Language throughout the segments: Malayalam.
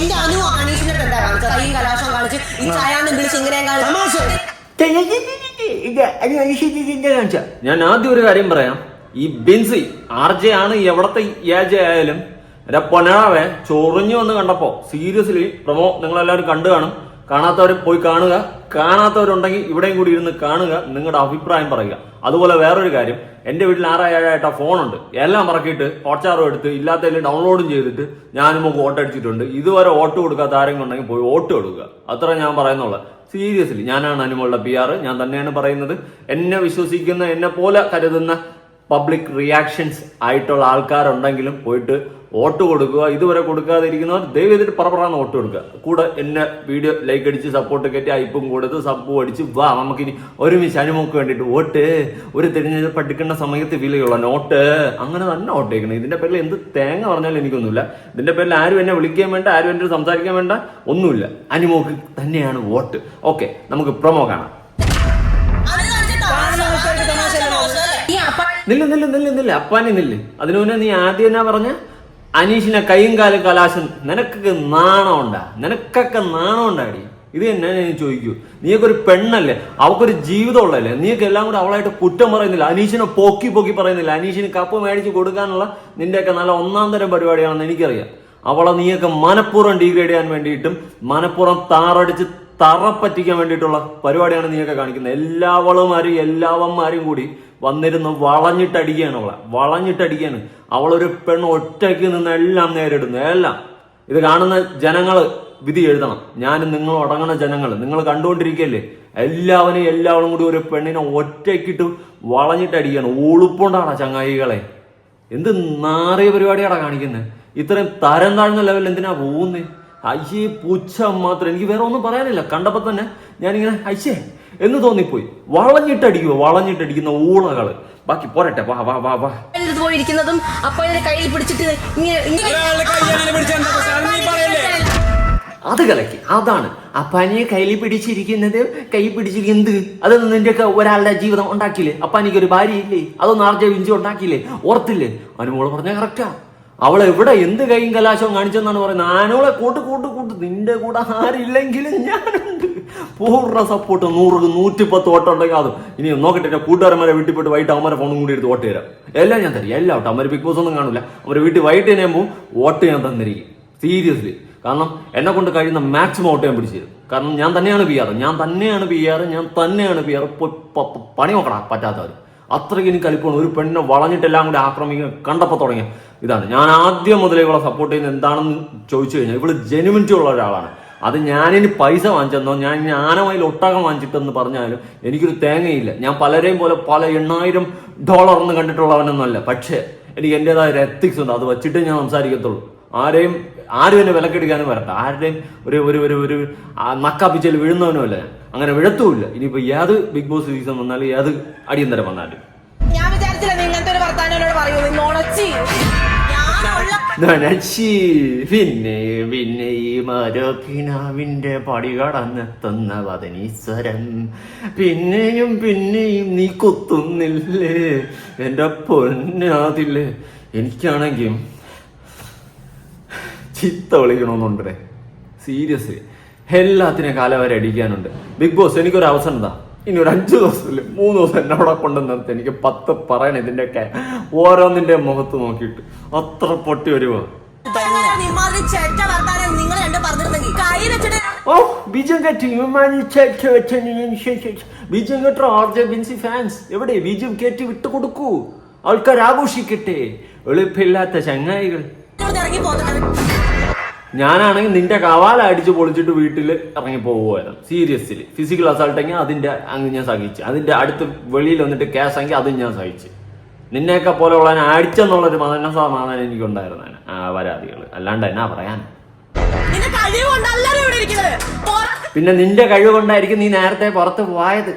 എന്റെ അനു അനീഷിന്റെ അടുത്ത് എന്താ കാണിച്ചത്? കൈയും കലാശം കാണിച്ച് ഈ ചായാന്നും വിളിച്ച് ഇങ്ങനെയും കാണിച്ചു ഞാൻ ആദ്യം ഒരു കാര്യം പറയാം. ഈ ബിൻസി ആർ ജെ ആണ് എവിടത്തെ ഏജ ആയാലും എന്റെ പൊന്നാവെ ചൊറിഞ്ഞു വന്ന് കണ്ടപ്പോ സീരിയസ്ലി പ്രമോ നിങ്ങളെല്ലാവരും കണ്ടു കാണും. കാണാത്തവർ പോയി കാണുക. കാണാത്തവരുണ്ടെങ്കിൽ ഇവിടെയും കൂടി ഇരുന്ന് കാണുക. നിങ്ങളുടെ അഭിപ്രായം പറയുക. അതുപോലെ വേറൊരു കാര്യം. എന്റെ വീട്ടിൽ ആറായിട്ടാ ഫോണുണ്ട്. എല്ലാം മറക്കിയിട്ട് ഹോട്ട്സ്റ്റാറും എടുത്ത് ഇല്ലാത്തതിൽ ഡൗൺലോഡും ചെയ്തിട്ട് ഞാനും നമുക്ക് വോട്ട് അടിച്ചിട്ടുണ്ട്. ഇതുവരെ വോട്ട് കൊടുക്കാത്ത ആരെങ്കിലും ഉണ്ടെങ്കിൽ പോയി വോട്ട് കൊടുക്കുക അത്ര ഞാൻ പറയുന്നുള്ളത് സീരിയസ്ലി ഞാനാണ് അനുമോളുടെ പി ആർ ഞാൻ തന്നെയാണ് പറയുന്നത്. എന്നെ വിശ്വസിക്കുന്ന എന്നെ പോലെ കരുതുന്ന പബ്ലിക് റിയാക്ഷൻസ് ആയിട്ടുള്ള ആൾക്കാരുണ്ടെങ്കിലും പോയിട്ട് വോട്ട് കൊടുക്കുക. ഇതുവരെ കൊടുക്കാതിരിക്കുന്നവർ ദയവ് ചെയ്തിട്ട് പറപ്പറാന്ന് വോട്ട് കൊടുക്കുക. കൂടെ എന്നെ വീഡിയോ ലൈക്ക് അടിച്ച് സപ്പോർട്ട് കയറ്റി അയപ്പും കൊടുത്ത് സബ്ബും അടിച്ച് വാ നമുക്കിനി ഒരുമിച്ച് അനുമോക്ക് വേണ്ടിയിട്ട് വോട്ട്. ഒരു തിരഞ്ഞെടുപ്പ് പഠിക്കേണ്ട സമയത്ത് വിലയുള്ള നോട്ട്. അങ്ങനെ തന്നെ വോട്ട് ചെയ്യണം. ഇതിന്റെ പേരിൽ എന്ത് തേങ്ങ പറഞ്ഞാലും എനിക്കൊന്നുമില്ല. ഇതിന്റെ പേരിൽ ആരും എന്നെ വിളിക്കാൻ വേണ്ട ആരും എന്റെ സംസാരിക്കാൻ വേണ്ട ഒന്നുമില്ല. അനുമോക്ക് തന്നെയാണ് വോട്ട്. ഓക്കെ നമുക്ക് പ്രൊമോ കാണാം. നില്ല് നില്ല് നില്ല് നില്ല്. അപ്പാനി നില്ല്. അതിനു മുന്നേ നീ ആദ്യം എന്നാ പറഞ്ഞ? അനീഷിനെ കൈയും കാലും കലാശം. നിനക്കൊക്കെ നാണമുണ്ടാ? നിനക്കൊക്കെ നാണം ഉണ്ടാടി ഇത് തന്നെ ഞാൻ ചോദിക്കൂ? നീയൊക്കെ ഒരു പെണ്ണല്ലേ? അവക്കൊരു ജീവിതം ഉള്ളല്ലേ നീയൊക്കെ എല്ലാം കൂടെ അവളായിട്ട് കുറ്റം പറയുന്നില്ല. അനീഷിനെ പൊക്കി പൊക്കി പറയുന്നില്ല. അനീഷിന് കപ്പ് മേടിച്ച് കൊടുക്കാനുള്ള നിന്റെയൊക്കെ നല്ല ഒന്നാം തരം പരിപാടിയാണെന്ന് എനിക്കറിയാം. അവളെ നീയൊക്കെ മനഃപൂർവം ഡീഗ്രേഡ് ചെയ്യാൻ വേണ്ടിയിട്ടും മനഃപൂർവം താറടിച്ച് തറ പറ്റിക്കാൻ വേണ്ടിയിട്ടുള്ള പരിപാടിയാണ് നീയൊക്കെ കാണിക്കുന്നത്. എല്ലാവളുമാരും എല്ലാവന്മാരും കൂടി വന്നിരുന്ന് വളഞ്ഞിട്ടടിക്കുകയാണ് അവളെ. വളഞ്ഞിട്ടടിക്കുകയാണ്. അവളൊരു പെണ്ണ് ഒറ്റയ്ക്ക് നിന്ന് എല്ലാം നേരിടുന്നു. എല്ലാം. ഇത് കാണുന്ന ജനങ്ങൾ വിധി എഴുതണം. ഞാൻ നിങ്ങൾ അടങ്ങുന്ന ജനങ്ങൾ നിങ്ങൾ കണ്ടുകൊണ്ടിരിക്കല്ലേ എല്ലാവരും എല്ലാവരും കൂടി ഒരു പെണ്ണിനെ ഒറ്റയ്ക്കിട്ട് വളഞ്ഞിട്ടടിക്കുകയാണ്. ഉളുപ്പുണ്ടാണ് ചങ്ങായികളെ. എന്ത് നാറിയ പരിപാടിയാടാ കാണിക്കുന്നത് ഇത്രയും തരം താഴ്ന്ന ലെവലിൽ എന്തിനാ പോകുന്നേ അയ്യേ പുച്ഛം മാത്രം. എനിക്ക് വേറെ ഒന്നും പറയാനില്ല. കണ്ടപ്പോ തന്നെ ഞാനിങ്ങനെ അയ്യേ എന്ന് തോന്നിപ്പോയി. വളഞ്ഞിട്ടടിക്കുക വളഞ്ഞിട്ടടിക്കുന്ന ഊളകൾ ബാക്കി പോരട്ടെ വാ വാ വാ വാ. പോയിരിക്കുന്നതും അപ്പൊ കയ്യിൽ പിടിച്ചിട്ട്? അത് കലക്കി അതാണ്. അപ്പാനിയെ കയ്യിൽ പിടിച്ചിരിക്കുന്നത് കൈ പിടിച്ചിരിക്കുന്നത്. അതൊന്നും നിന്റെയൊക്കെ ഒരാളുടെ ജീവിതം ഉണ്ടാക്കിയില്ലേ? അപ്പാനിക്ക് ഒരു ഭാര്യ ഇല്ലേ അതൊന്നും ആർജ വിഞ്ചി ഉണ്ടാക്കിയില്ലേ? ഓർത്തില്ലേ? അനുമോൾ പറഞ്ഞ കറക്റ്റാ അവളെ എവിടെ എന്ത് കൈയും കലാശവും കാണിച്ചെന്നാണ് പറയുന്നത്? ആനോളെ കൂട്ട് കൂട്ട് കൂട്ട്. നിന്റെ കൂടെ ആരില്ലെങ്കിലും ഞാനുണ്ട്. പൂർണ സപ്പോർട്ട് നൂറ് നൂറ്റിപ്പത്ത് ഓട്ടം ഉണ്ടെങ്കിൽ അതും. ഇനി നോക്കട്ടെ എന്റെ കൂട്ടുകാരന്മാരെ വീട്ടിൽ പോയിട്ട് വൈകിട്ട് അവന്മാരെ ഫോണും കൂടി എടുത്ത് വോട്ട് തരാം. എല്ലാം ഞാൻ തരും. എല്ലാം ഓട്ടം അവന്മാർ ബിഗ് ബോസ് ഒന്നും കാണില്ല അവരെ വീട്ടിൽ വൈകിട്ട് തന്നെ പോകും വോട്ട് ഞാൻ തന്നിരിക്കും. സീരിയസ്ലി കാരണം എന്നെ കൊണ്ട് കഴിയുന്ന മാക്സിമം വോട്ട് ഞാൻ പിടിച്ചു കാരണം ഞാൻ തന്നെയാണ് പി ആർ ഞാൻ തന്നെയാണ് പി ആർ ഞാൻ തന്നെയാണ് പി ആർ പണി നോക്കണം പറ്റാത്തവർ അത്രയ്ക്ക് എനിക്ക് കളിപ്പോണം ഒരു പെണ്ണിനെ വളഞ്ഞിട്ടെല്ലാം കൂടി ആക്രമിക്കാൻ കണ്ടപ്പോൾ തുടങ്ങിയ. ഇതാണ്. ഞാൻ ആദ്യം മുതലേ ഇവളെ സപ്പോർട്ട് ചെയ്യുന്ന എന്താണെന്ന് ചോദിച്ചു കഴിഞ്ഞാൽ ഇവൾ ജെനുവിനിറ്റി ഉള്ള ഒരാളാണ്. അത് ഞാനിനി പൈസ വാങ്ങിച്ചെന്നോ ഞാൻ ഇനി ആനമയിൽ ഒട്ടകം വാങ്ങിച്ചിട്ടെന്ന് പറഞ്ഞാലും എനിക്കൊരു തേങ്ങയില്ല. ഞാൻ പലരെയും പോലെ പല എണ്ണായിരം ഡോളർ ഒന്നും കണ്ടിട്ടുള്ളവനൊന്നുമല്ല പക്ഷേ എനിക്ക് എന്റെതായ ഒരു എത്തിക്സ് ഉണ്ട്. അത് വെച്ചിട്ടേ ഞാൻ സംസാരിക്കത്തുള്ളൂ. ആരെയും ആരും എന്നെ വിലക്കെടുക്കാനും വരട്ടെ ആരുടെയും ഒരു ഒരു ഒരു ഒരു നക്കാപ്പിച്ചൽ വീഴുന്നവനുമല്ല ഞാൻ. അങ്ങനെ വിഴത്തുമില്ല. ഇനിയിപ്പോ ഏത് ബിഗ് ബോസ് സീസൺ വന്നാലും ഏത് അടിയന്തരം വന്നാലും. ഞാൻ വിചാരിച്ചില്ല പിന്നെ പിന്നെ ഈ മരോക്കിനാവിന്റെ പടി കടന്നെത്തുന്ന വതനീശ്വരം പിന്നെയും പിന്നെയും നീ കൊത്തുന്നില്ലേ? എന്റെ പൊന്നാതില്ലേ എനിക്കാണെങ്കിൽ ചിത്ത വിളിക്കണമെന്നുണ്ടേ സീരിയസ്ലി എല്ലാത്തിനും കാലം വരെ അടിക്കാനുണ്ട്. ബിഗ് ബോസ് എനിക്കൊരു അവസരം എന്താ ഇനി ഒരു അഞ്ചു ദിവസത്തിൽ മൂന്ന് ദിവസം എന്നെ അവിടെ കൊണ്ടു നിർത്തി. എനിക്ക് പത്ത് പറയണം ഇതിന്റെയൊക്കെ ഓരോന്നിന്റെ മുഖത്ത് നോക്കിയിട്ട്. അത്ര പൊട്ടി വരുമോ ഓ ബീജം ഫാൻസ് എവിടെ? ബീജം കയറ്റി വിട്ടു ആൾക്കാർ ആഘോഷിക്കട്ടെ. എളുപ്പില്ലാത്ത ചങ്ങായികൾ. ഇറങ്ങി പോകുന്നത് ഞാനാണെങ്കിൽ നിന്റെ കവാല അടിച്ച് പൊളിച്ചിട്ട് വീട്ടിൽ ഇറങ്ങി പോകുമായിരുന്നു സീരിയസ്ലി ഫിസിക്കൽ അസാൾട്ടെങ്കിൽ അതിന്റെ അങ്ങ് ഞാൻ സഹിച്ചു. അതിന്റെ അടുത്ത് വെളിയിൽ വന്നിട്ട് കേസ് കേസെങ്കിൽ അതും ഞാൻ സഹിച്ചു. നിന്നെയൊക്കെ പോലെ ഉള്ള അടിച്ചെന്നുള്ളൊരു മതന സമാധാനം എനിക്കുണ്ടായിരുന്നേനെ ആ പരാതികൾ അല്ലാണ്ട് എന്നാ പറയാൻ? പിന്നെ നിന്റെ കഴിവ് കൊണ്ടായിരിക്കും നീ നേരത്തെ പുറത്ത് പോയത്.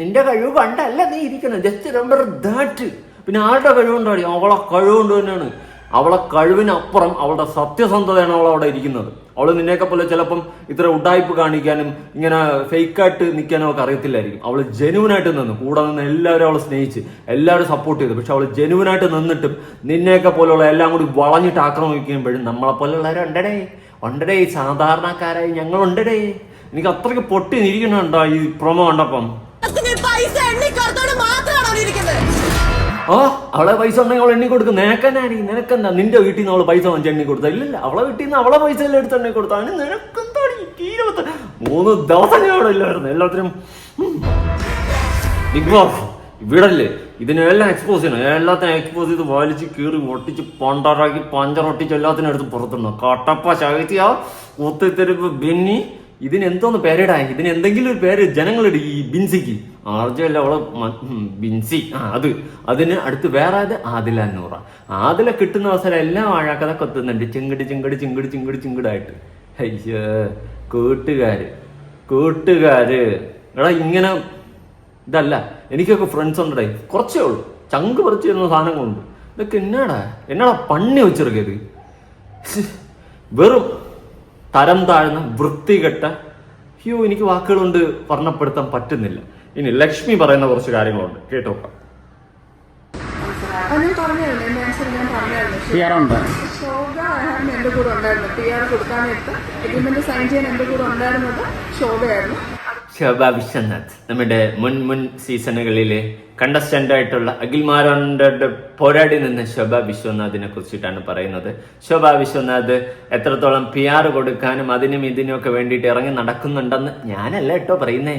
നിന്റെ കഴിവ് കൊണ്ടല്ല നീ ഇരിക്കുന്നത്. ജസ്റ്റ് നമ്പർ ദാറ്റ് പിന്നെ ആരുടെ കഴിവുണ്ടോ അവളെ കഴിവുകൊണ്ട് തന്നെയാണ്. അവളെ കഴിവിനപ്പുറം അവളുടെ സത്യസന്ധതയാണ് അവൾ അവിടെ ഇരിക്കുന്നത്. അവൾ നിന്നെയൊക്കെ പോലെ ചിലപ്പം ഇത്ര ഉഡായ്പ് കാണിക്കാനും ഇങ്ങനെ ഫേക്കായിട്ട് നിൽക്കാനും ഒക്കെ അറിയത്തില്ലായിരിക്കും. അവൾ ജെനുവിനായിട്ട് നിന്ന്. കൂടെ നിന്ന് എല്ലാവരും അവളെ സ്നേഹിച്ച് എല്ലാവരും സപ്പോർട്ട് ചെയ്തു. പക്ഷെ അവൾ ജെനുവിനായിട്ട് നിന്നിട്ടും നിന്നെയൊക്കെ പോലെയുള്ള എല്ലാം കൂടി വളഞ്ഞിട്ട് ആക്രമിക്കുമ്പോഴും നമ്മളെ പോലെയുള്ളവരുണ്ടടേ ഉണ്ടടേ സാധാരണക്കാരായി ഞങ്ങൾ ഉണ്ടടേ എനിക്ക് അത്രയ്ക്ക് പൊട്ടി നിരിക്കണുണ്ടോ ഈ പ്രൊമോ കണ്ടപ്പം? ഓ അവളെ പൈസ ഉണ്ടെങ്കിൽ അവൾ എണ്ണി കൊടുക്കും. നിനക്കെന്നാണ് നിനക്കെന്താ നിന്റെ വീട്ടിൽ നിന്ന് അവൾ പൈസ വാങ്ങിച്ച് എണ്ണി കൊടുത്ത ഇല്ല അവളെ വീട്ടിൽ നിന്ന് അവളെ പൈസ എല്ലാം എടുത്ത് എണ്ണി കൊടുത്തു അതിന് നിനക്കെന്താടി ഇരുപത്തി മൂന്ന് ദിവസം ഞാൻ അവിടെ ഇല്ലായിരുന്നു. എല്ലാത്തിനും. ബിഗ് ബോസ് ഇവിടല്ലേ ഇതിനെല്ലാം എക്സ്പോസ് ചെയ്യണം. എല്ലാത്തിനും എക്സ്പോസ് ചെയ്ത് വലിച്ച് കീറി ഒട്ടിച്ച് പണ്ടറാക്കി പഞ്ചറൊട്ടിച്ച് എല്ലാത്തിനും എടുത്ത് പുറത്തിടണം. കട്ടപ്പ ശൈത്യ കുത്തിത്തെരുപ്പ് ബെന്നി ഇതിന് എന്തോന്ന് പേരിടാ? ഇതിന് എന്തെങ്കിലും ഒരു പേര് ജനങ്ങളുടെ ഈ ബിൻസിക്ക്. ആർജല്ല അല്ല അവളെ ബിൻസി. ആ അത്. അതിന് അടുത്ത് വേറെ അത് ആദില നൂറ ആദില കിട്ടുന്ന അവസരം എല്ലാം വാഴാക്കഥ കൊത്തുന്നുണ്ട്. ചിങ്കടി ചിങ്കടി ചിങ്കടി ചിങ്കടി ചിങ്കടായിട്ട്. അയ്യോ കൂട്ടുകാര്. കൂട്ടുകാര്. എടാ ഇങ്ങനെ ഇതല്ല. എനിക്കൊക്കെ ഫ്രണ്ട്സ് ഉണ്ടായി കുറച്ചേ ഉള്ളൂ. ചങ്ക് പറിച്ചു തരുന്ന സാധനങ്ങളുണ്ട്. ഇതൊക്കെ എന്നാടാ? എന്നാടാ പണ്ണി വെച്ചിറക്കിയത്? വെറും തരം താഴ്ന്ന വൃത്തികെട്ട അയ്യോ എനിക്ക് വാക്കുകൾ കൊണ്ട് വർണപ്പെടുത്താൻ പറ്റുന്നില്ല. ഇനി ലക്ഷ്മി പറയുന്ന കുറച്ച് കാര്യങ്ങളുണ്ട്. കേട്ടോ അത് ഞാൻ പറഞ്ഞായിരുന്നു എന്റെ ഞാൻ പറഞ്ഞായിരുന്നു. പി ഉണ്ട്. ശോഭ എന്റെ കൂടെ ഉണ്ടായിരുന്നു പി ആർ കൊടുക്കാനായിട്ട് എഗ്രിമെന്റ് സൈൻ ചെയ്യാൻ എന്റെ കൂടെ ഉണ്ടായിരുന്നത് ശോഭയായിരുന്നു ശോഭ വിശ്വനാഥ് നമ്മുടെ മുൻ മുൻ സീസണുകളിലെ കണ്ടസ്റ്റന്റ് ആയിട്ടുള്ള അഖിൽമാരോന്റെ പോരാടി നിന്ന് ശോഭ വിശ്വനാഥിനെ കുറിച്ചിട്ടാണ് പറയുന്നത്. ശോഭ വിശ്വനാഥ് എത്രത്തോളം പി ആർ കൊടുക്കാനും അതിനും ഇതിനും ഒക്കെ വേണ്ടിയിട്ട് ഇറങ്ങി നടക്കുന്നുണ്ടെന്ന് ഞാനല്ല കേട്ടോ പറയുന്നേ.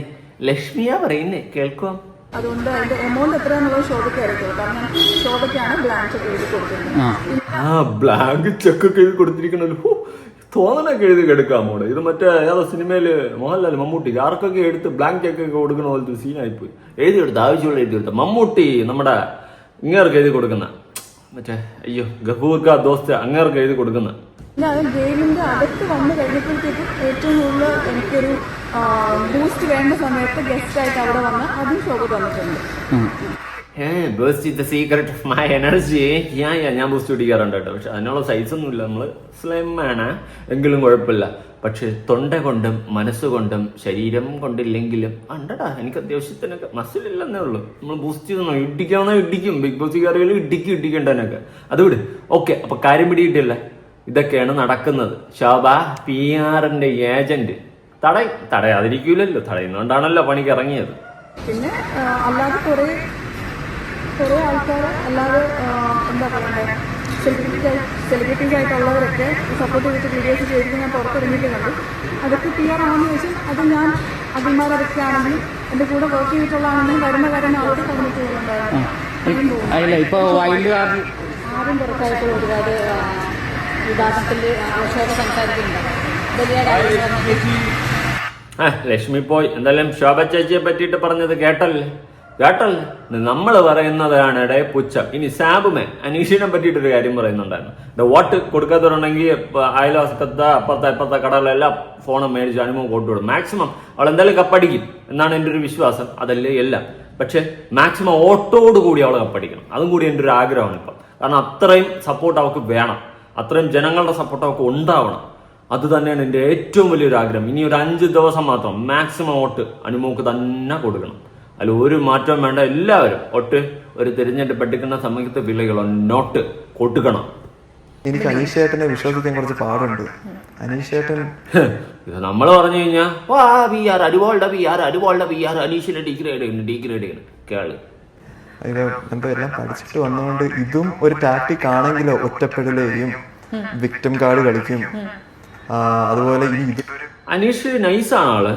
ലക്ഷ്മിയാ പറയുന്നേ. കേൾക്കുവാം? അതുകൊണ്ട് അതിന്റെ എമൗണ്ട് എത്രയാണെന്നുള്ളത് ശോഭയ്ക്ക് അറിയത്തുള്ളൂ. കാരണം ശോഭയ്ക്കാണ് ബ്ലാങ്ക് ചെക്ക് എഴുതി കൊടുക്കുന്നത് ആ ബ്ലാങ്ക് ചെക്ക് എഴുതി കൊടുത്തിരിക്കണല്ലോ തോന്നണൊക്കെ എഴുതി എടുക്കാമോടെ ഇത് മറ്റേ ഏതോ സിനിമയിൽ മോഹൻലാൽ മമ്മൂട്ടി ആർക്കൊക്കെ എടുത്ത് ബ്ലാങ്ക് ചെക്ക് ഒക്കെ കൊടുക്കണ പോലത്തെ സീനായി പോയി. എഴുതി കൊടുത്ത് ആവശ്യമുള്ള എഴുതി കൊടുത്ത. മമ്മൂട്ടി നമ്മുടെ ഇങ്ങേർക്ക് എഴുതി കൊടുക്കുന്ന. മറ്റേ അയ്യോ ഗഹൂർ കാ ദോസ്ത് അങ്ങേർക്ക് എഴുതി കൊടുക്കുന്ന. ഗെയിമിന്റെ അകത്ത് വന്നു കഴിഞ്ഞപ്പോഴത്തേക്കും ഏറ്റവും കൂടുതൽ എനിക്കൊരു ബൂസ്റ്റ് വേണ്ട സമയത്ത് ഗസ്റ്റ് ആയിട്ട് അവിടെ വന്ന് അതും ശോഭ തന്നിട്ടുണ്ട്. സീക്രട്ട് ഓഫ് മൈ എനർജി ഞാൻ ഞാൻ ബൂസ്റ്റ് കുടിക്കാറുണ്ട് കേട്ടോ. പക്ഷെ അതിനുള്ള സൈസ് ഒന്നുമില്ല നമ്മൾ സ്ലിം എങ്കിലും കുഴപ്പമില്ല. പക്ഷെ തൊണ്ട കൊണ്ടും മനസ്സുകൊണ്ടും ശരീരം കൊണ്ടില്ലെങ്കിലും ഉണ്ടടാ എനിക്ക് അത്യാവശ്യത്തിനൊക്കെ മസിലില്ലെന്നേ ഉള്ളൂ. നമ്മൾ ബൂസ്റ്റ് ചെയ്തോ ഇടിക്കാവുന്ന ഇടിക്കും. ബിഗ് ബോസ് കയറിയാലും ഇടിക്കും ഇടിക്കേണ്ടതിനൊക്കെ. അത് വിട്. ഓക്കെ അപ്പൊ കാര്യം പിടിയിട്ടില്ല ഇതൊക്കെയാണ് നടക്കുന്നത്. ശോഭ പി ആറിന്റെ ഏജന്റ് തടയും തടയാതിരിക്കൂലല്ലോ. തടയുന്നോണ്ടാണല്ലോ പണിക്ക് ഇറങ്ങിയത്. പിന്നെ അല്ലാതെ കുറേ കുറേ ആൾക്കാർ അല്ലാതെ എന്താ പറയുക സെലിബ്രിറ്റി സെലിബ്രിറ്റീസ് ആയിട്ടുള്ളവരൊക്കെ സപ്പോർട്ട് ചെയ്തിട്ട് വീഡിയോസ് ചെയ്തിട്ട് ഞാൻ പുറത്തിറങ്ങിയിട്ടുണ്ട് അതൊക്കെ പി ആർ ആണെന്ന് വെച്ചാൽ അത് ഞാൻ അഭിമാനതൊക്കെ ആണെങ്കിലും എന്റെ കൂടെ വർക്ക് ചെയ്തിട്ടുള്ളതാണെങ്കിലും വരുന്ന കാര്യം അവർക്ക് കമ്മ്യൂണിറ്റി ചെയ്യുന്നുണ്ടായിരുന്നു ആരും പുറത്തായിട്ട് ഒരുപാട് വിവാദത്തിൽ ശോഭ സംസാരിക്കുന്നുണ്ട് വലിയ ആ ലക്ഷ്മി പോയി. എന്തായാലും ശോഭ ചേച്ചിയെ പറ്റിയിട്ട് പറഞ്ഞത് കേട്ടല്ലേ? കേട്ടല്ലേ? നമ്മൾ പറയുന്നതാണ് ഇടേ പുച്ഛം. ഇനി സാബുമേ അനീഷിനെ പറ്റിയിട്ടൊരു കാര്യം പറയുന്നുണ്ടായിരുന്നു. ദ വോട്ട് കൊടുക്കാത്തവരുണ്ടെങ്കിൽ അയൽവാസത്തെ അപ്പുറത്തെ ഇപ്പുറത്തെ കടകളെല്ലാം ഫോൺ മേടിച്ച് അനുഭവം കൊണ്ടുവിടും മാക്സിമം അവൾ എന്തായാലും കപ്പടിക്കും എന്നാണ് എന്റെ ഒരു വിശ്വാസം. അതല്ലേ എല്ലാം. പക്ഷെ മാക്സിമം ഓട്ടോട് കൂടി അവൾ കപ്പടിക്കണം. അതും കൂടി എന്റെ ഒരു ആഗ്രഹമാണ് ഇപ്പം. കാരണം അത്രയും സപ്പോർട്ട് അവൾക്ക് വേണം. അത്രയും ജനങ്ങളുടെ സപ്പോർട്ട് അവൾക്ക് ഉണ്ടാവണം. അത് തന്നെയാണ് എന്റെ ഏറ്റവും വലിയൊരു ആഗ്രഹം. ഇനി ഒരു അഞ്ച് ദിവസം മാത്രം മാക്സിമം വോട്ട് അനുമോക്ക് തന്നെ കൊടുക്കണം. അതിൽ ഒരു മാറ്റവും വേണ്ട. എല്ലാവരും ഒട്ട് ഒരു തിരഞ്ഞെടുപ്പ് എടുക്കുന്ന സമയത്ത് വിലകളോ നോട്ട് കൊടുക്കണം. എനിക്ക് അനീഷേട്ടനെ വിശ്വസിക്കാൻ കുറച്ച് പാടുണ്ട്. അനീഷേട്ടൻ ഇത് നമ്മൾ പറഞ്ഞു കഴിഞ്ഞാൽ വാ പി ആർ അരുവാളുടെ പി ആർ അരുവാളുടെ പി ആർ അനീഷിന്റെ ഡിഗ്രേഡ് ഡിഗ്രേഡ് കേൾ. എന്തോ എല്ലാം പഠിച്ചിട്ട് വന്നുകൊണ്ട് ഇതും ഒരു ടാക്ടിക് ആണെങ്കിലോ ഒറ്റപ്പെടലേയും വിക്ടം കാർഡ് കളിക്കും. അതുപോലെ അനീഷ് നൈസാണ് ആൾ.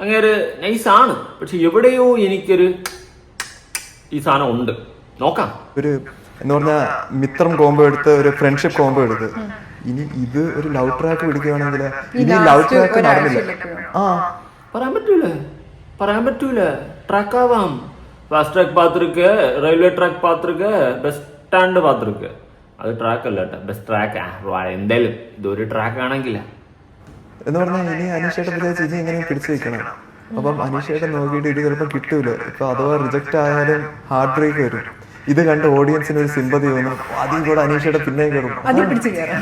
അങ്ങേര് നൈസാണ്. പക്ഷെ എവിടെയോ എനിക്കൊരു ഈ സാധനം ഉണ്ട്. നോക്കാം. ഒരു എന്ന് പറഞ്ഞാൽ മിത്രം കോംബോ എടുത്ത് ഒരു ഫ്രണ്ട്ഷിപ്പ് കോമ്പോ എടുത്ത്. ഇനി ഇത് ഒരു ലവ് ട്രാക്ക് പിടിക്കുകയാണെങ്കിൽ ഇനി ലവ് ട്രാക്ക് നടന്നില്ല. ആ. പറയാൻ പറ്റൂല. പറയാൻ പറ്റൂല. ട്രാക്ക് ആവാം. ഫാസ്റ്റ് ട്രാക്ക് പാത്രക്ക് റെയിൽവേ ട്രാക്ക് പാത്രക്ക് ബസ് സ്റ്റാൻഡ് പാത്രക്ക് അത് ട്രാക്ക് അല്ല കേട്ടോ. ബസ് ട്രാക്ക് എന്തായാലും ഇതൊരു ട്രാക്ക് ആണെങ്കിലാ. എന്ന് പറഞ്ഞാൽ ഇനി അനീഷയുടെ വിചാരിച്ച് ഇനി എങ്ങനെ പിടിച്ചു വെക്കണം. അപ്പം അനീഷയുടെ നോക്കിയിട്ട് ഇത് ചിലപ്പോൾ കിട്ടൂല. ഇപ്പൊ അഥവാ റിജക്റ്റ് ആയാലും ഹാർഡ് ബ്രേക്ക് വരും. ഇത് കണ്ട് ഓഡിയൻസിന് ഒരു സിമ്പതി തോന്നും. അതിൽ കൂടെ അനീഷയുടെ പിന്നെ കയറും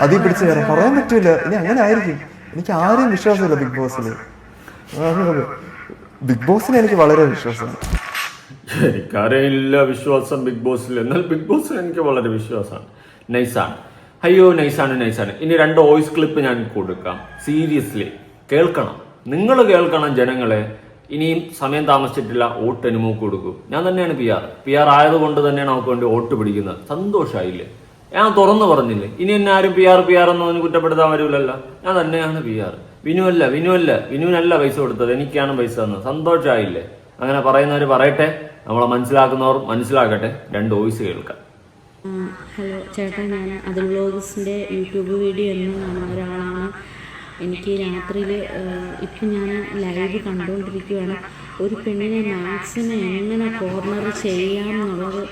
അതിൽ പിടിച്ചു കയറാം പറയാൻ പറ്റൂല. ഇനി അങ്ങനെ ആയിരിക്കും. എനിക്ക് ആരെയും വിശ്വാസമില്ല ബിഗ് ബോസിൽ ബിഗ് ബോസിന് എനിക്ക് വളരെ വിശ്വാസമാണ് ഇല്ല വിശ്വാസം ബിഗ് ബോസിൽ എന്നാൽ ബിഗ് ബോസിൽ എനിക്ക് വളരെ വിശ്വാസമാണ് നൈസാണ് അയ്യോ നൈസാണ് നൈസാണ്. ഇനി രണ്ട് വോയിസ് ക്ലിപ്പ് ഞാൻ കൊടുക്കാം. സീരിയസ്ലി. കേൾക്കണം. നിങ്ങൾ കേൾക്കണം ജനങ്ങളെ. ഇനിയും സമയം താമസിച്ചിട്ടില്ല വോട്ട് അനുമോക്ക് കൊടുക്കൂ. ഞാൻ തന്നെയാണ് പി ആർ പി ആർ ആയതുകൊണ്ട് തന്നെയാണ് നമുക്ക് വേണ്ടി വോട്ട് പിടിക്കുന്നത്. സന്തോഷമായില്ലേ ഞാൻ തുറന്നു പറഞ്ഞില്ലേ? ഇനി എന്നെ ആരും പി ആർ പി ആർ എന്നൊന്നും കുറ്റപ്പെടുത്താൻ വരില്ലല്ലോ ഞാൻ തന്നെയാണ് പി ആർ വിനുവല്ല വിനുവല്ല. വിനുവിനല്ല പൈസ കൊടുത്തത്. എനിക്കാണ് പൈസ തന്നത്. സന്തോഷമായില്ലേ അങ്ങനെ പറയുന്നവർ പറയട്ടെ. നമ്മളെ മനസ്സിലാക്കുന്നവർ മനസ്സിലാക്കട്ടെ രണ്ട് വോയിസ് കേൾക്കാം. ഹലോ ചേട്ടാ ഞാൻ അതിൽ വ്ലോഗ്സിന്റെ യൂട്യൂബ് വീഡിയോ എന്നും കാണുന്ന ഒരാളാണ്. എനിക്ക് രാത്രിയിൽ ഇപ്പം ഞാൻ ലൈവ് കണ്ടുകൊണ്ടിരിക്കുകയാണ് ഒരു പെണ്ണിനെ മാക്സിമം എങ്ങനെ കോർണർ ചെയ്യാം എന്നുള്ളത്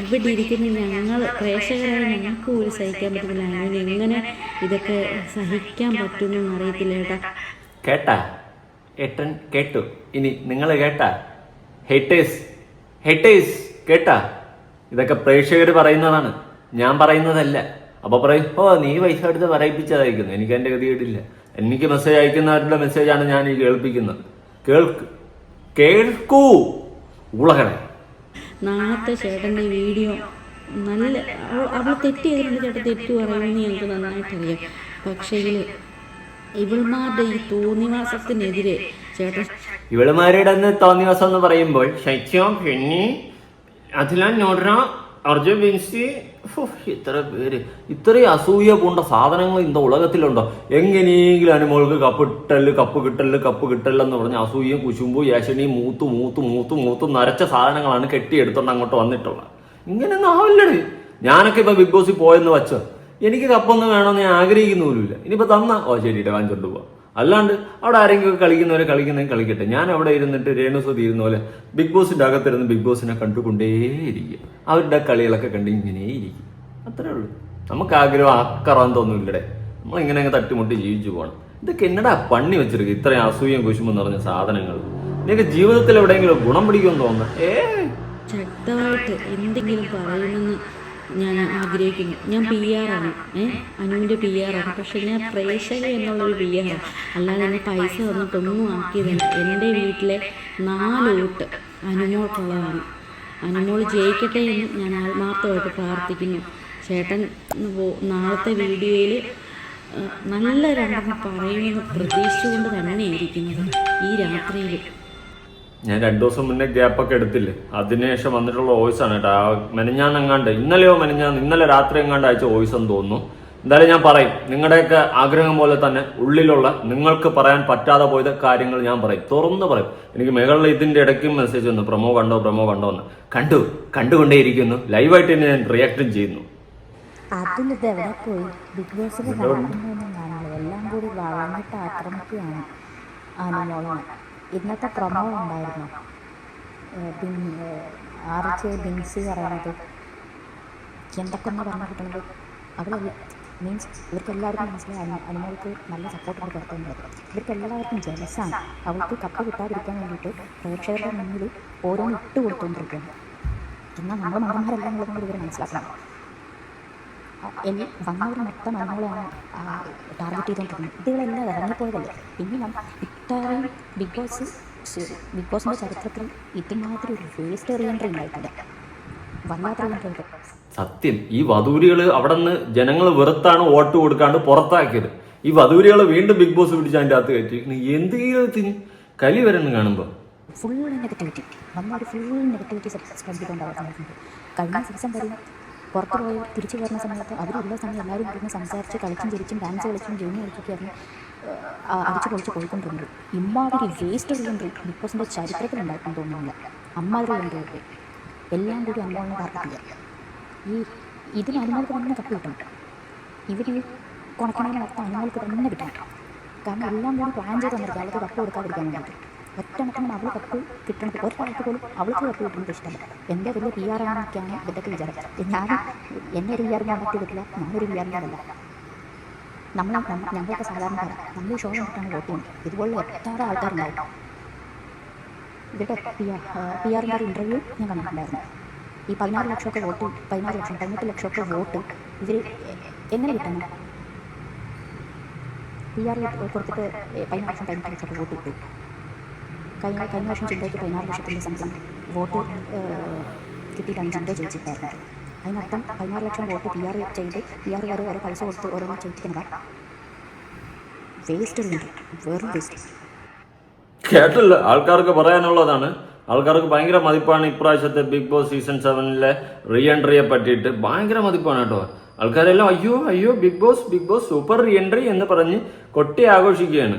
ഇവിടെ ഇരിക്കുന്ന ഞങ്ങൾ പ്രേക്ഷകരായ ഞങ്ങൾക്ക് പോലും സഹിക്കാൻ പറ്റുന്നില്ല അങ്ങനെ എങ്ങനെ ഇതൊക്കെ സഹിക്കാൻ പറ്റുമെന്നൊന്നും അറിയത്തില്ല ചേട്ടാ. കേട്ടാ? ഏട്ടൻ കേട്ടു. ഇനി നിങ്ങൾ കേട്ടാ? ഹെറ്റേഴ്സ് ഹെറ്റേഴ്സ് കേട്ടാ? ഇതൊക്കെ പ്രേക്ഷകർ പറയുന്നതാണ്. ഞാൻ പറയുന്നതല്ല. അപ്പൊ പറയും ഓ നീ പൈസ എടുത്ത് പറയിപ്പിച്ചതായിരിക്കുന്നു. എനിക്ക് എന്റെ ഗതികേടില്ല. എനിക്ക് മെസ്സേജ് അയക്കുന്നവരുടെ മെസ്സേജാണ് ഞാൻ ഈ കേൾപ്പിക്കുന്നത്. കേൾക്ക് കേൾക്കൂ ഉളകളെ നാളത്തെ ചേട്ടന്റെ വീഡിയോ നല്ല അവൾ തെറ്റ് ചെയ്തിട്ടുണ്ട്. ചേട്ടൻ തെറ്റ് പറയുമെന്ന് ഞങ്ങൾക്ക് നന്നായിട്ടറിയാം. പക്ഷേങ്കിൽ ഇവൾമാരുടെ ഈ തോന്നിവാസത്തിനെതിരെ ചേട്ടൻ ഇവളുമാരുടെ തോന്നിവാസം എന്ന് പറയുമ്പോൾ ശൈത്യം പെണ്ണി അതിലാൻ നോഡ്ര അർജുൻ വിൻസി ഇത്ര പേര്. ഇത്രയും അസൂയ പോണ്ട സാധനങ്ങൾ ഇന്ന ഉലകത്തിലുണ്ടോ എങ്ങനെയെങ്കിലും അനുമോൾക്ക് കപ്പ് ഇട്ടൽ കപ്പ് കിട്ടൽ കപ്പ് കിട്ടലെന്ന് പറഞ്ഞ് അസൂയും കുശുമ്പും യേശനിയും മൂത്തു മൂത്ത് മൂത്ത് മൂത്ത് നരച്ച സാധനങ്ങളാണ് കെട്ടിയെടുത്തോണ്ട് അങ്ങോട്ട് വന്നിട്ടുള്ളത്. ഇങ്ങനെയൊന്നും ആവില്ലേ ഞാനൊക്കെ ഇപ്പൊ ബിഗ് ബോസിൽ പോയെന്ന് വച്ചോ. എനിക്ക് കപ്പൊന്നും വേണമെന്ന് ഞാൻ ആഗ്രഹിക്കുന്ന പോലുമില്ല ഇനിയിപ്പോ തന്ന. ഓ ശരി ഇടവാൻ ചൊണ്ടുപോവാ അല്ലാണ്ട് അവിടെ ആരെങ്കിലും കളിക്കുന്നവരെ കളിക്കുന്നതും കളിക്കട്ടെ. ഞാൻ അവിടെ ഇരുന്നിട്ട് രേണുസുതി ഇരുന്ന പോലെ ബിഗ് ബോസിന്റെ അകത്തിരുന്ന് ബിഗ് ബോസിനെ കണ്ടുകൊണ്ടേയിരിക്കും അവരുടെ കളികളൊക്കെ കണ്ട് ഇങ്ങനെ ഇരിക്കും. അത്രേ ഉള്ളൂ. നമുക്ക് ആഗ്രഹം ആക്കറാന്തൊന്നുമില്ലടെ നമ്മൾ ഇങ്ങനെ അങ്ങ് തട്ടിമുട്ടി ജീവിച്ചു പോകണം. ഇതൊക്കെ എന്നടാ പണി വെച്ചിരിക്കും ഇത്രയും അസൂയം കുശുമെന്ന് പറഞ്ഞ സാധനങ്ങൾ. നിനക്ക് ജീവിതത്തിൽ എവിടെയെങ്കിലും ഗുണം പിടിക്കുമെന്ന് തോന്നുന്നു. ഏ? ശക്തമായിട്ട് എന്തെങ്കിലും പറയുമെന്ന് ഞാൻ ആഗ്രഹിക്കുന്നു ഞാൻ പി ആറാണ് ഏ? അനുവിന്റെ പി ആറാണ് പക്ഷെ ഞാൻ പ്രേക്ഷക എന്നുള്ളൊരു പി ആറാണ് അല്ലാതെ എന്നെ പൈസ തന്നിട്ടൊന്നും ആക്കിയതല്ല. എന്റെ വീട്ടിലെ നാല് വോട്ട് അനുമോൾക്കുള്ളതാണ് അനുമോൾ ജയിക്കട്ടെ എന്ന് ഞാൻ ആത്മാർത്ഥമായിട്ട് പ്രാർത്ഥിക്കുന്നു. ചേട്ടൻ നാളത്തെ വീഡിയോയിൽ നല്ല രണ്ടെണ്ണം പറയുമെന്ന് പ്രതീക്ഷിച്ചുകൊണ്ട് തന്നെ ഇരിക്കുന്നത്. ഈ രാത്രിയിൽ ഞാൻ രണ്ടു ദിവസം മുന്നേ ഗ്യാപ്പൊക്കെ എടുത്തില്ലേ? അതിനുശേഷം വന്നിട്ടുള്ള വോയിസ് ആണ് കേട്ടോ. ആ മെനഞ്ഞാന്ന് എങ്ങാണ്ട് ഇന്നലെയോ മെനഞ്ഞാന്ന് ഇന്നലെ രാത്രി എങ്ങാണ്ട് അയച്ച വോയിസ് എന്ന് തോന്നുന്നു. എന്തായാലും ഞാൻ പറയും നിങ്ങളുടെയൊക്കെ ആഗ്രഹം പോലെ തന്നെ ഉള്ളിലുള്ള നിങ്ങൾക്ക് പറയാൻ പറ്റാതെ പോയത് കാര്യങ്ങൾ ഞാൻ പറയും. തുറന്ന് പറയും. എനിക്ക് മേഘകളിൽ ഇതിന്റെ ഇടയ്ക്കും മെസ്സേജ് വന്നു. പ്രമോ കണ്ടോ പ്രമോ കണ്ടോ എന്ന്. കണ്ടു കണ്ടുകൊണ്ടേയിരിക്കുന്നു. ലൈവായിട്ട് തന്നെ ഞാൻ റിയാക്റ്റും ചെയ്യുന്നു. അതിലിത് എവിടെ പോയി? ബിഗ് എല്ലാം കൂടി വളർന്നിട്ട് ആക്രമിക്കുകയാണ്. അനുമോളനെ ഇന്നത്തെ പ്രമോ ഉണ്ടായിരുന്നു. ജെ ബിൻസി പറയുന്നത്. എന്തൊക്കെ ഒന്ന് പറഞ്ഞു കിട്ടുന്നത് അവിടെ മീൻസ് ഇവർക്ക് എല്ലാവർക്കും മനസ്സിലായി. അനു അനുമോൾക്ക് നല്ല സപ്പോർട്ടാണ് പുറത്തുള്ളത് ഇവർക്ക് എല്ലാവർക്കും ജലസാണ്. അവൾക്ക് കപ്പ് കിട്ടാതിരിക്കാൻ വേണ്ടിയിട്ട് പ്രേക്ഷകരുടെ മുന്നിൽ ഓരോന്ന് ഇട്ട് കൊടുത്തുകൊണ്ടിരിക്കുകയാണ് എന്നാൽ നമ്മൾ മന്ത്രന്മാരെല്ലാം ഉള്ളതും ഇവർ മനസ്സിലാക്കണം. എന്നെ വന്നവർ മൊത്തം നമ്മളെയാണ് ടാർഗറ്റ് ചെയ്തുകൊണ്ടിരുന്നത് ഇതുകളെല്ലാം ഇറങ്ങിപ്പോയതല്ലേ? പിന്നെ ഞാൻ ഇത്രയും ബിഗ് ബോസ് ബിഗ് ബോസിന്റെ ചരിത്രത്തിൽ ഇതുമാതിരി ഒരു വേസ്റ്റ് എറിയേണ്ട ഉണ്ടായിട്ടില്ല വല്ലാത്ത സത്യം ഈ വധൂരികൾ അവിടെ നിന്ന് ജനങ്ങൾ വെറുത്താണ് വോട്ട് കൊടുക്കാണ്ട് പുറത്താക്കിയത്. ഈ വധൂരികളെ വീണ്ടും ബിഗ് ബോസ് പിടിച്ച് അതിന്റെ അകത്ത് കയറ്റി എന്തെങ്കിലും കലി വരണം കാണുമ്പോൾ ഫുൾ നെഗറ്റിവിറ്റി നമ്മൾ ഫുൾ നെഗറ്റിവിറ്റി സ്പ്രെഡ് ചെയ്തുകൊണ്ടാണ് കഴിഞ്ഞ സീസൺ വരെ പുറത്ത് പോയി തിരിച്ചു വരുന്ന സമയത്ത് അവരുള്ള സമയം എല്ലാവരും ഇരുന്ന് സംസാരിച്ച് കളിച്ചും ചിരിച്ചും ഡാൻസ് കളിച്ചും ഗെയിം കളിച്ചൊക്കെയായിരുന്നു അടിച്ചു പൊളിച്ച് പോയിക്കൊണ്ടിരുന്നത്. ഇമ്മാതിരി വേസ്റ്റ് റീഎൻട്രി ബിഗ് ബോസിന്റെ ചരിത്രത്തിൽ ഉണ്ടാക്കാൻ തോന്നുന്നില്ല. അമ്മാതിരി കൊണ്ടുപോയി എല്ലാം കൂടി അനുമോളിനെ പറഞ്ഞില്ല ഈ ഇതിന് അനുമോൾക്ക് തന്നെ കപ്പ് കിട്ടണം. ഇവർ ഈ കൊണക്കണേനെ മൊത്തം അനുമോൾക്ക് തന്നെ കിട്ടണം. കാരണം എല്ലാം കൂടി പ്ലാൻ ചെയ്ത് വന്നിരിക്കും അവർക്ക് കപ്പ് കൊടുക്കാതിരിക്കാൻ വേണ്ടിയിട്ട്. ഒറ്റണക്കിനും അവൾ കപ്പ് കിട്ടണത് ഒരാൾക്ക് പോലും അവൾക്ക് കപ്പ് കിട്ടുന്നത് ഇഷ്ടമല്ല. എന്റെ വലിയ പി ആർ ആണെന്നൊക്കെയാണ് ഇതൊക്കെ വിചാരം. ഞാൻ എന്നെ ഒരു പി ആർ ഞാൻ പറ്റില്ല ഞാനൊരു പി ആർ ഞാനല്ല നമ്മൾ നമ്മ- ഞങ്ങളൊക്കെ സാധാരണക്കാരാണ് നമ്മൾ ഈ ഷോ കണ്ടിട്ടാണ് വോട്ട് ചെയ്യുന്നത്. ഇതുപോലുള്ള എത്ര ആൾക്കാരുണ്ടാവും. ഇവരുടെ പി ആർ പി ആറിന്റെ ഇന്റർവ്യൂ ഞാൻ കണ്ടിട്ടുണ്ടായിരുന്നു. ഈ പതിനാറ് ലക്ഷമൊക്കെ വോട്ട് പതിനാറ് ലക്ഷം പതിനെട്ട് ലക്ഷമൊക്കെ വോട്ട് ഇവർ എങ്ങനെ കിട്ടണം പി ആർ കൊടുത്തിട്ട് പതിനാറ് ലക്ഷം പതിനെട്ട് ലക്ഷമൊക്കെ വോട്ട് കിട്ടും. കഴിഞ്ഞ കഴിഞ്ഞ വർഷം ചിന്തയ്ക്ക് പതിനാറ് ലക്ഷത്തിന്റെ സംഘം വോട്ട് ഏഹ്, കിട്ടിയിട്ടാണ് ചിന്ത ജയിച്ചിട്ടായിരുന്നത് അതിനർത്ഥം പതിനാറ് ലക്ഷം വോട്ട് പി ആർ ചെയ്ത് പി ആർ വരെ വരെ പൈസ കൊടുത്ത് ഓരോ ചെയ്യിപ്പിക്കുന്നതാ വേസ്റ്റ് വെറും വേസ്റ്റ് കേട്ടല്ലോ. ആൾക്കാർക്ക് പറയാനുള്ളതാണ്. ആൾക്കാർക്ക് ഭയങ്കര മതിപ്പാണ് ഇപ്രാവശ്യത്തെ ബിഗ് ബോസ് സീസൺ സെവനിലെ റീ എൻട്രിയെ പറ്റിയിട്ട്. ഭയങ്കര മതിപ്പാണ് കേട്ടോ. ആൾക്കാരെല്ലാം അയ്യോ അയ്യോ Bigg Boss Bigg Boss super reentry എന്ന് പറഞ്ഞ് കൊട്ടി ആഘോഷിക്കുകയാണ്.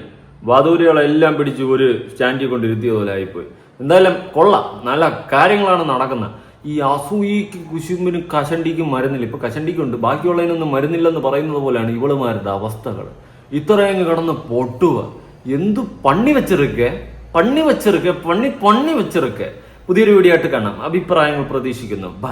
വാതൂരികളെല്ലാം പിടിച്ച് ഒരു സ്റ്റാൻഡിൽ കൊണ്ടിരുത്തിയ പോലെ ആയിപ്പോയി. എന്തായാലും കൊള്ളാം. നല്ല കാര്യങ്ങളാണ് നടക്കുന്നത് ഈ അസൂയിക്ക് കുശുമ്പിനും കഷണ്ടിക്കും മരുന്നില്ല. ഇപ്പൊ കഷണ്ടിക്കുണ്ട്. ബാക്കിയുള്ളതിനൊന്നും മരുന്നില്ലെന്ന് പറയുന്നത് പോലെയാണ് ഇവളുമാരുടെ അവസ്ഥകൾ. ഇത്രയും കിടന്ന് പൊട്ടുക. എന്തു പണ്ണി വെച്ചിരിക്കെ പണ്ണി വെച്ചിരിക്കെ പണ്ണി പണ്ണി വെച്ചിരിക്കെ പുതിയൊരു വീഡിയോ ആയിട്ട് കാണാം. അഭിപ്രായങ്ങൾ പ്രതീക്ഷിക്കുന്നു. ബൈ